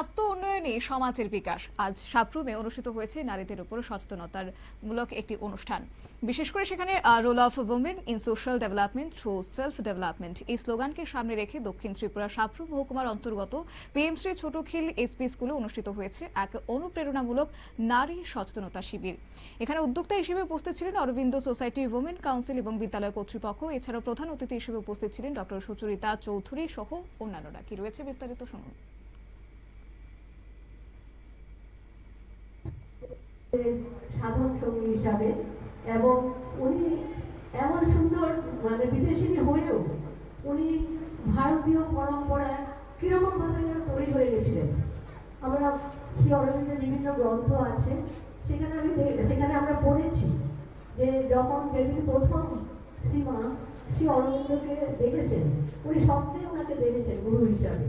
আত্ম উন্নয়নে সমাজের বিকাশ। আজ সাপ্রুমে অনুষ্ঠিত হয়েছে নারীদের উপর সচেতনতার মূলক একটি অনুষ্ঠান। বিশেষ করে সেখানে role of women in social development through self development এই স্লোগানকে সামনে রেখে দক্ষিণ ত্রিপুরা সাপ্রু মহকুমার অন্তর্গত পিএমশ্রী ছোটখিল এসপি স্কুলে অনুষ্ঠিত হয়েছে এক অনুপ্রেরণামূলক নারী সচেতনতা শিবির। এখানে উদ্যোক্তা হিসেবে উপস্থিত ছিলেন অরবিন্দ সোসাইটি উমেন কাউন্সিল এবং বিদ্যালয় কর্তৃপক্ষ। এছাড়াও প্রধান অতিথি হিসেবে উপস্থিত ছিলেন ডক্টর সুচরিতা চৌধুরী সহ অন্যান্যরা। কি রয়েছে বিস্তারিত শুনুন। সাধন সঙ্গী হিসাবে এবং উনি এমন সুন্দর মানে বিদেশিনী হয়েও উনি ভারতীয় পরম্পরায় কীরকম ভাবে যেন তৈরি হয়ে গেছিলেন। আমরা শ্রী অরবিন্দের বিভিন্ন গ্রন্থ আছে, সেখানে আমি সেখানে আমরা পড়েছি যে যখন যেদিন প্রথম শ্রীমা শ্রী অরবিন্দকে দেখেছেন, উনি স্বপ্নে ওনাকে দেখেছেন গুরু হিসাবে।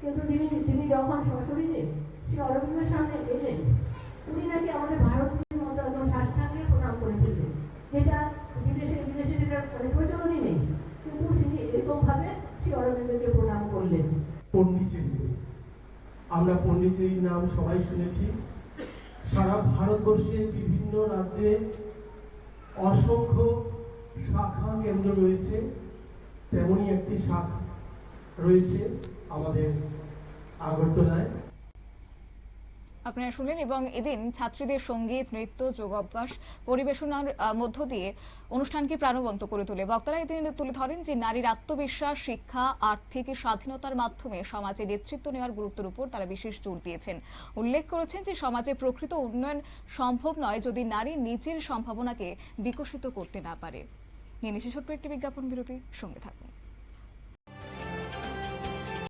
কিন্তু তিনি তিনি যখন সশরীরে শ্রী অরবিন্দের সামনে এলেন শ্রী আমরা পন্ডিচেরির নাম সবাই শুনেছি। সারা ভারতবর্ষের বিভিন্ন রাজ্যে অসংখ্য শাখা কেন্দ্র রয়েছে। তেমনই একটি শাখা রয়েছে আমাদের আগরতলায়। আপনারা শুনলেন এবং এদিন ছাত্রীদের সংগীত, নৃত্য, যোগাভ্যাস, পরিবেশনার মধ্য দিয়ে অনুষ্ঠানকে প্রাণবন্ত করে তোলে। বক্তারা এদিন তুলে ধরেন যে নারীর আত্মবিশ্বাস, শিক্ষা, আর্থিক স্বাধীনতার মাধ্যমে সমাজে নেতৃত্ব নেওয়ার গুরুত্বের উপর তারা বিশেষ জোর দিয়েছেন। উল্লেখ করেছেন যে সমাজে প্রকৃত উন্নয়ন সম্ভব নয় যদি নারী নিজের সম্ভাবনাকে বিকশিত করতে না পারে। নিয়ে নিচ্ছে ছোট্ট একটি বিজ্ঞাপন বিরতি, সঙ্গে থাকুন।